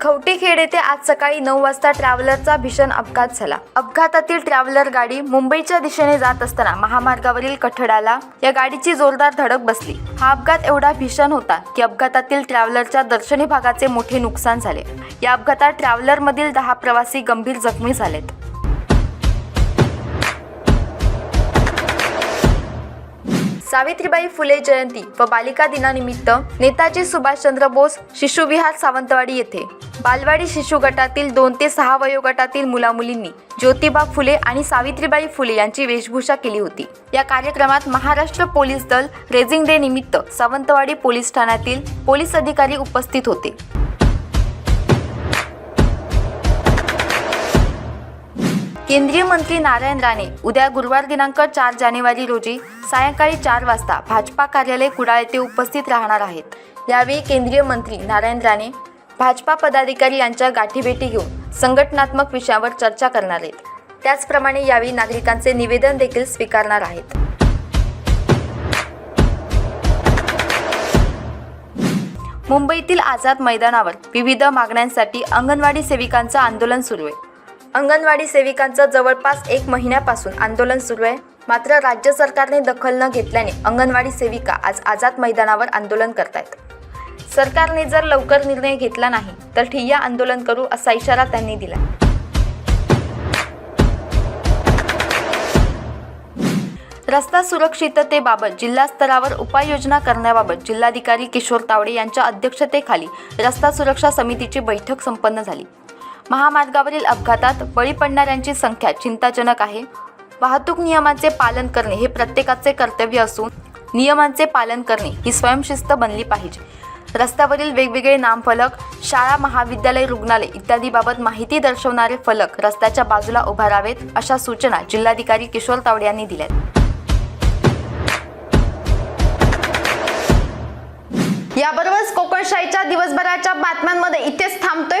खवटीखेड येथे आज सकाळी नऊ वाजता ट्रॅव्हलरचा भीषण अपघात झाला. अपघातातील ट्रॅव्हलर गाडी मुंबईच्या दिशेने जात असताना महामार्गावरील कठडाला या गाडीची जोरदार धडक बसली. हा अपघात एवढा भीषण होता की अपघातातील ट्रॅव्हलरच्या दर्शनी भागाचे मोठे नुकसान झाले. या अपघातात ट्रॅव्हलरमधील दहा प्रवासी गंभीर जखमी झालेत. सावित्रीबाई फुले जयंती व बालिका दिनानिमित्त नेताजी सुभाषचंद्र बोस शिशुविहार सावंतवाडी येथे. बालवाडी शिशु गटातील दोन ते सहा वयोगटातील मुलामुलींनी ज्योतिबा फुले आणि सावित्रीबाई फुले यांची वेशभूषा केली होती. या कार्यक्रमात महाराष्ट्र पोलीस दल रेझिंग डे निमित्त सावंतवाडी पोलीस ठाण्यातील पोलीस अधिकारी उपस्थित होते. केंद्रीय मंत्री नारायण राणे उद्या गुरुवार दिनांक चार जानेवारी रोजी सायंकाळी चार वाजता भाजपा कार्यालय कुडाळ येथे उपस्थित राहणार आहेत. यावेळी केंद्रीय मंत्री नारायण राणे भाजपा पदाधिकारी यांच्या गाठीभेटी घेऊन संघटनात्मक विषयावर चर्चा करणार आहेत. त्याचप्रमाणे यावेळी नागरिकांचे निवेदन देखील स्वीकारणार आहेत. मुंबईतील आझाद मैदानावर विविध मागण्यांसाठी अंगणवाडी सेविकांचं आंदोलन सुरू आहे. अंगणवाडी सेविकांचं जवळपास एक महिन्यापासून आंदोलन सुरू आहे. मात्र राज्य सरकारने दखल न घेतल्याने अंगणवाडी सेविका आज आझाद मैदानावर आंदोलन करतायत. सरकारने जर लवकर निर्णय घेतला नाही तर ठिय्या आंदोलन करू असा इशारा त्यांनी दिला. रस्ता सुरक्षिततेबाबत जिल्हा स्तरावर उपाययोजना करण्याबाबत जिल्हाधिकारी किशोर तावडे यांच्या अध्यक्षतेखाली रस्ता सुरक्षा समितीची बैठक संपन्न झाली. महामार्गावरील अपघातात बळी पडणाऱ्यांची संख्या चिंताजनक आहे. वाहतूक नियमांचे पालन करणे हे प्रत्येकाचे कर्तव्य असून नियमांचे पालन करणे ही स्वयंशिस्त बनली पाहिजे. रस्त्यावरील वेगवेगळे नामफलक शाळा महाविद्यालय रुग्णालय इत्यादीबाबत माहिती दर्शवणारे फलक रस्त्याच्या बाजूला उभारावेत अशा सूचना जिल्हाधिकारी किशोर तावडे यांनी दिल्यात. याबरोबरच कोकणशाहीच्या दिवसभराच्या बातम्यांमध्ये इथेच थांबतोय.